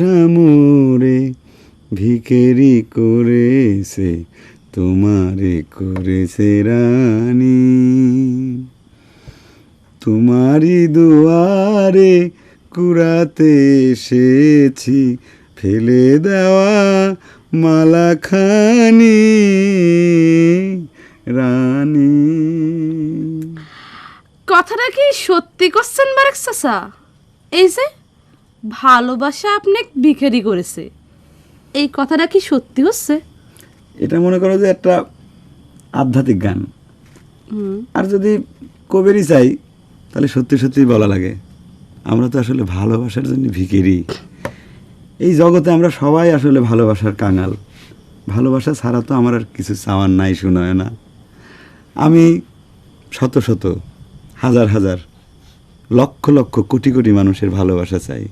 ভালোবাসা মোরে ভিকেরি করেছে, তোমারে করেছে রানী। তোমারই দুয়ারে কুড়াতে এসেছি, ফেলে দেওয়া মালাখানি রানী। কথাটা কি সত্যি করছেন বারেক চাচা? এই যে ভালোবাসা আপনি বিক্রি করেছে। এই কথাটা কি সত্যি হচ্ছে? এটা মনে করো যে একটা আধ্যাত্মিক গান। আর যদি কবেরই চাই তাহলে সত্যি সত্যি বলা লাগে। আমরা তো আসলে ভালোবাসার জন্য ভিকেরি এই জগতে আমরা সবাই আসলে ভালোবাসার কাঙাল। ভালোবাসা ছাড়া তো আমার আর কিছু চাওয়ার নাই শোনায় না। আমি শত শত হাজার হাজার লক্ষ লক্ষ কোটি কোটি মানুষের ভালোবাসা চাই।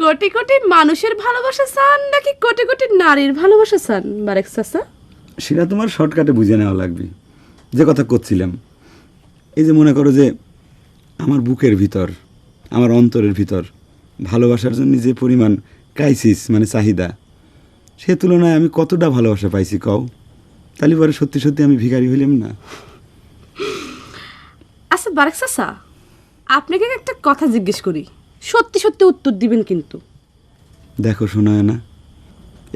কোটি কোটি মানুষের ভালোবাসা চান নাকি কোটি কোটি নারীর ভালোবাসা চান বারেক চাচা? সেটা তোমার শর্টকাটে বুঝে নেওয়া লাগবে। যে কথা করছিলাম এই যে মনে করো যে আমার বুকের ভিতর আমার অন্তরের ভিতর ভালোবাসার জন্য যে পরিমাণ ক্রাইসিস মানে চাহিদা সে তুলনায় আমি কতটা ভালোবাসা পাইছি কও? তাহলে পরে সত্যি সত্যি আমি ভিখারি হইলাম না। আচ্ছা বারেক চাচা আপনাকে একটা কথা জিজ্ঞেস করি। সত্যি সত্যি উত্তর দিবেন কিন্তু। দেখো শোনায় না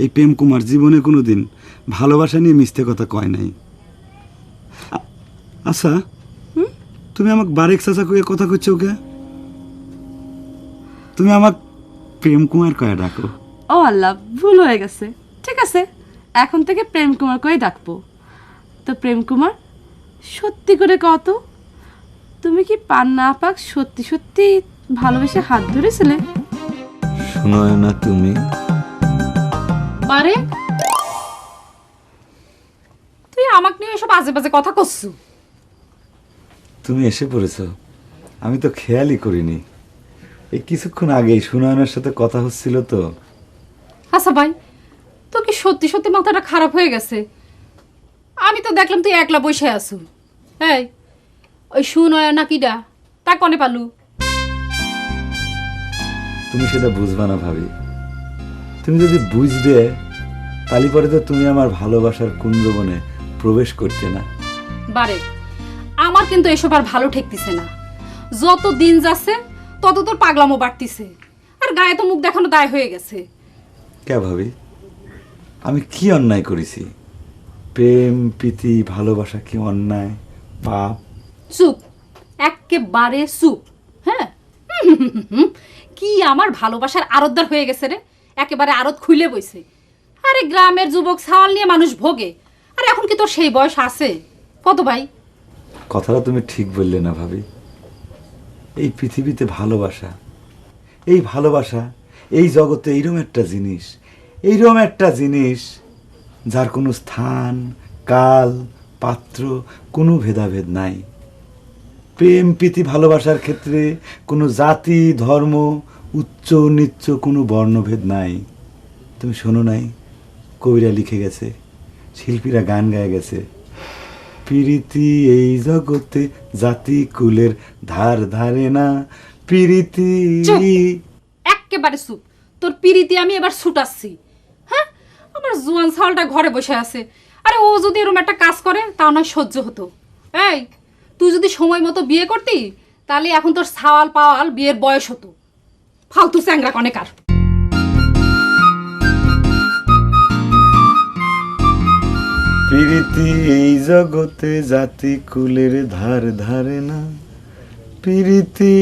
এই প্রেম কুমার জীবনে কোনো দিন ভালোবাসা নিয়ে মিথ্যে কথা কয় নাই। আচ্ছা তুমি আমাকে বারেক চাচা কয়ে কথা করছ ওকে তুমি আমাক প্রেম কুমার কয়ে ডাকো। ও আল্লাহ ভুল হয়ে গেছে। ঠিক আছে এখন থেকে প্রেম কুমার করে ডাকবো। তো প্রেম কুমার সত্যি করে কত তুমি কি পান না পাক সত্যি সত্যি ভালোবেসে হাত ধরেছিলে? শোনায় না তুমি। বারে তুই আমাকে নিয়ে এসব আজে বাজে কথা করছু তুমি এসে পড়েছো। আমি তো খেয়ালই করিনি। এই কিছুক্ষণ আগেই সুনয়নের সাথে কথা হচ্ছিল তো। আচ্ছা ভাই তো কি সত্যি সত্যি মাথাটা খারাপ হয়ে গেছে? আমি তো দেখলাম তুই একলা বসে আছো। এই ওই সুনয় না কিডা? তা কনে পালু? তুমি সেটা বুঝবা না ভাবি। তুমি যদি বুঝবে তাহলে পরে তো তুমি আমার ভালোবাসার কুঞ্জবনে প্রবেশ করতে না। বারে আমার কিন্তু এসব আর ভালো ঠেকতেছে না। যত দিন যাচ্ছে তত তোর পাগলামো বাড়তিছে। আর গায়ে তো মুখ দেখানো দায় হয়ে গেছে। কে ভাবি? আমি কি অন্যায় করেছি? প্রেম প্রীতি ভালোবাসা কি অন্যায়? পাপ? চুপ। একেবারে চুপ। হ্যাঁ? কি আমার ভালোবাসার আরতদার হয়ে গেছে রে? একেবারে আরত খুলে বইছে। আরে গ্রামের যুবক ছাওয়াল নিয়ে মানুষ ভোগে। আর এখন কি তোর সেই বয়স আছে? কত ভাই? কথাটা তুমি ঠিক বললে না ভাবি। এই পৃথিবীতে ভালোবাসা, এই ভালোবাসা, এই জগতে এইরকম একটা জিনিস, এইরকম একটা জিনিস যার কোনো স্থান, কাল, পাত্র, কোনো ভেদাভেদ নাই। প্রেম, প্রীতি, ভালোবাসার ক্ষেত্রে কোনো জাতি, ধর্ম, উচ্চ, নিচ্চ কোনো বর্ণভেদ নাই। তুমি শোনো নাই, কবিরা লিখে গেছে, শিল্পীরা গান গায়ে গেছে। প্রীতি এই জগতে জাতি কুলের ধার ধারে না। প্রীতি। একেবারে চুপ। তোর পিরিতি আমি এবার ছুটাচ্ছি। হ্যাঁ? আমার জুয়ান ছাওয়ালটা ঘরে বসে আছে। আরে ও যদি এরকম একটা কাজ করে, তাও নয় সহ্য হতো। এই তুই যদি সময় মতো বিয়ে করতি, তাহলে এখন তোর সাওয়াল পাওয়াল বিয়ের বয়স হতো। ফালতু চ্যাংরা কনেকার প্রীতি এই জগতে জাতি কুলের ধার ধারে না। প্রীতি